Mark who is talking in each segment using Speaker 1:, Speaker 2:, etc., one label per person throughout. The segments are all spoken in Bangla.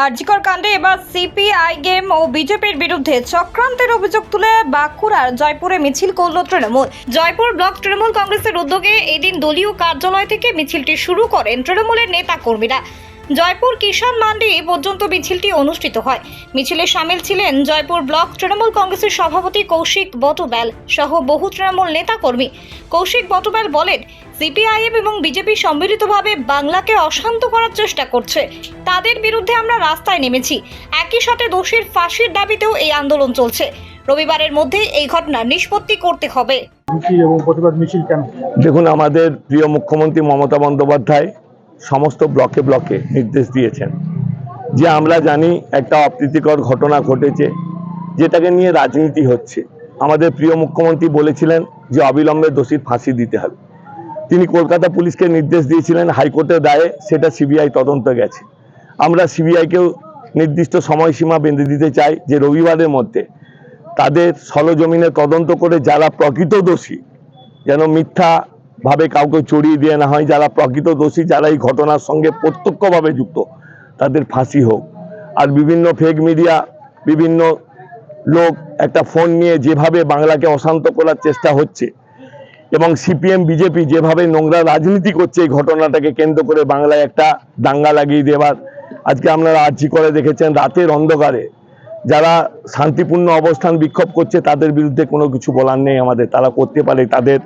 Speaker 1: আরজিকর কাণ্ডে এবার সিপিআই গেম ও বিজেপির বিরুদ্ধে চক্রান্তের অভিযোগ তুলে বাঁকুড়ার জয়পুরে মিছিল করল তৃণমূল। জয়পুর ব্লক তৃণমূল কংগ্রেসের উদ্যোগে এদিন দলীয় কার্যালয় থেকে মিছিলটি শুরু করেন তৃণমূলের নেতা কর্মীরা জয়পুর কিষাণ মান্ডি পর্যন্ত মিছিলটি অনুষ্ঠিত হয়। মিছিলে সামিল ছিলেন জয়পুর ব্লক তৃণমূল কংগ্রেসের সভাপতি কৌশিক বটব্যাল সহ বহু তৃণমূল নেতাকর্মী। কৌশিক বটব্যাল বলেন সিপিআইএম এবং বিজেপি সম্মিলিতভাবে বাংলাকে অশান্ত করার চেষ্টা করছে। তাদের বিরুদ্ধে আমরা রাস্তায় নেমেছি। একই সাথে দোষীর ফাঁসির দাবিতেও এই আন্দোলন চলছে। রবিবারের মধ্যেই এই ঘটনা নিষ্পত্তি করতে হবে।
Speaker 2: দেখুন আমাদের প্রিয় মুখ্যমন্ত্রী মমতা বন্দ্যোপাধ্যায় সমস্ত ব্লকে ব্লকে নির্দেশ দিয়েছেন। যে আমরা জানি একটা অপ্রীতিকর ঘটনা ঘটেছে, যেটাকে নিয়ে রাজনীতি হচ্ছে। আমাদের প্রিয় মুখ্যমন্ত্রী বলেছিলেন যে অবিলম্বে দোষীর ফাঁসি দিতে হবে। তিনি কলকাতা পুলিশকে নির্দেশ দিয়েছিলেন, হাইকোর্টের দায়ে সেটা সিবিআই তদন্ত গেছে। আমরা সিবিআইকেও নির্দিষ্ট সময়সীমা বেঁধে দিতে চাই যে রবিবারের মধ্যে তাদের সলজমিনে তদন্ত করে যারা প্রকৃত দোষী, যেন মিথ্যা ভাবে কাউকে চড়িয়ে দিয়ে না হয়, যারা প্রকৃত দোষী, যারা এই ঘটনার সঙ্গে প্রত্যক্ষভাবে যুক্ত, তাদের ফাঁসি হোক। আর বিভিন্ন ফেক মিডিয়া বিভিন্ন লোক একটা ফোন নিয়ে যেভাবে বাংলাকে অশান্ত করার চেষ্টা হচ্ছে, এবং সিপিএম বিজেপি যেভাবে নোংরা রাজনীতি করছে এই ঘটনাটাকে কেন্দ্র করে বাংলায় একটা দাঙ্গা লাগিয়ে দেওয়ার আজকে আপনারা আর্জি করে দেখেছেন, রাতের অন্ধকারে যারা শান্তিপূর্ণ অবস্থান বিক্ষোভ করছে, তাদের বিরুদ্ধে কোনো কিছু বলার নেই আমাদের, তারা করতে পারে তাদের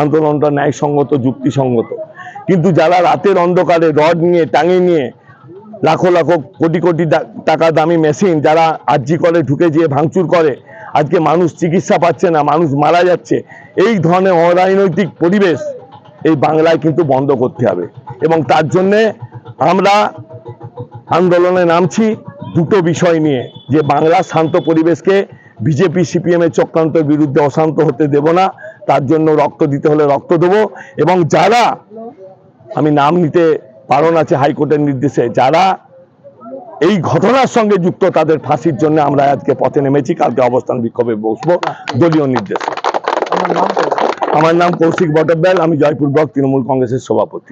Speaker 2: আন্দোলনটা ন্যায়সঙ্গত, যুক্তিসঙ্গত। কিন্তু যারা রাতের অন্ধকারে রড নিয়ে, টাঙে নিয়ে, লাখো লাখো কোটি কোটি টাকা দামি মেশিন যারা আর্জি করে ঢুকে যেয়ে ভাঙচুর করে, আজকে মানুষ চিকিৎসা পাচ্ছে না, মানুষ মারা যাচ্ছে, এই ধরনের অরাজনৈতিক পরিবেশ এই বাংলায় কিন্তু বন্ধ করতে হবে। এবং তার জন্যে আমরা আন্দোলনে নামছি দুটো বিষয় নিয়ে, যে বাংলার শান্ত পরিবেশকে বিজেপি, সিপিএমের চক্রান্তের বিরুদ্ধে অশান্ত হতে দেব না তার জন্য রক্ত দিতে হলে রক্ত দেবো। এবং যারা আমি নাম নিতে পারণ আছে হাইকোর্টের নির্দেশে যারা এই ঘটনার সঙ্গে যুক্ত তাদের ফাঁসির জন্য আমরা আজকে পথে নেমেছি। কালকে অবস্থান বিক্ষোভে বসবো। দলীয় নির্দেশ।
Speaker 3: আমার নাম
Speaker 2: আমার নাম কৌশিক বটব্যাল আমি জয়পুর ব্লক তৃণমূল কংগ্রেসের সভাপতি।